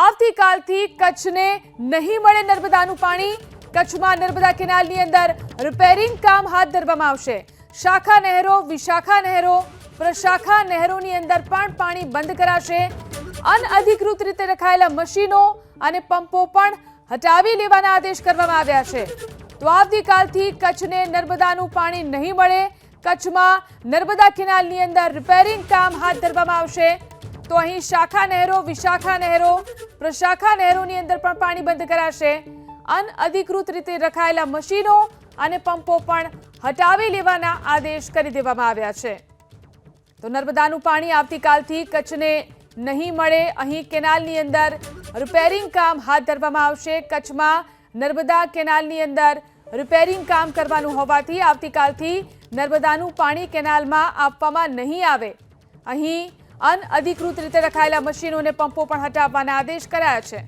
આવતીકાલથી કચ્છને નહીં મળે નર્મદાનું પાણી. કચ્છમાં નર્મદા કેનાલની અંદર રિપેરિંગ કામ હાથ ધરવામાં આવશે. શાખા નહેરો, વિશાખા નહેરો, પ્રશાખા નહેરોની અંદર પણ પાણી બંધ કરાશે. અનઅધિકૃત રીતે રખાયેલા મશીનો અને પંપો પણ હટાવી લેવાના આદેશ કરવામાં આવ્યા છે. તો આવતીકાલથી કચ્છને નર્મદાનું પાણી નહીં મળે. કચ્છમાં નર્મદા કેનાલની અંદર રિપેરિંગ કામ હાથ ધરવામાં આવશે. તો અહીં શાખા નહેરો, વિશાખા નહેરો, પ્રશાખા નહેરોની અંદર પણ પાણી બંધ કરાશે. અનઅધિકૃત રીતે રખાયેલા મશીનો અને પંપો પણ હટાવી લેવાના આદેશ કરી દેવામાં આવ્યા છે. તો નર્મદાનું પાણી આવતીકાલથી કચ્છને નહીં મળે. અહીં કેનાલની અંદર રિપેરિંગ કામ હાથ ધરવામાં આવશે. કચ્છમાં નર્મદા કેનાલની અંદર રિપેરિંગ કામ કરવાનું હોવાથી આવતીકાલથી નર્મદાનું પાણી કેનાલમાં આપવામાં નહીં આવે. અહીં અનઅધિકૃત રીતે રખાયેલા મશીનો અને પંપો પણ હટાવવાના આદેશ કરાયા છે.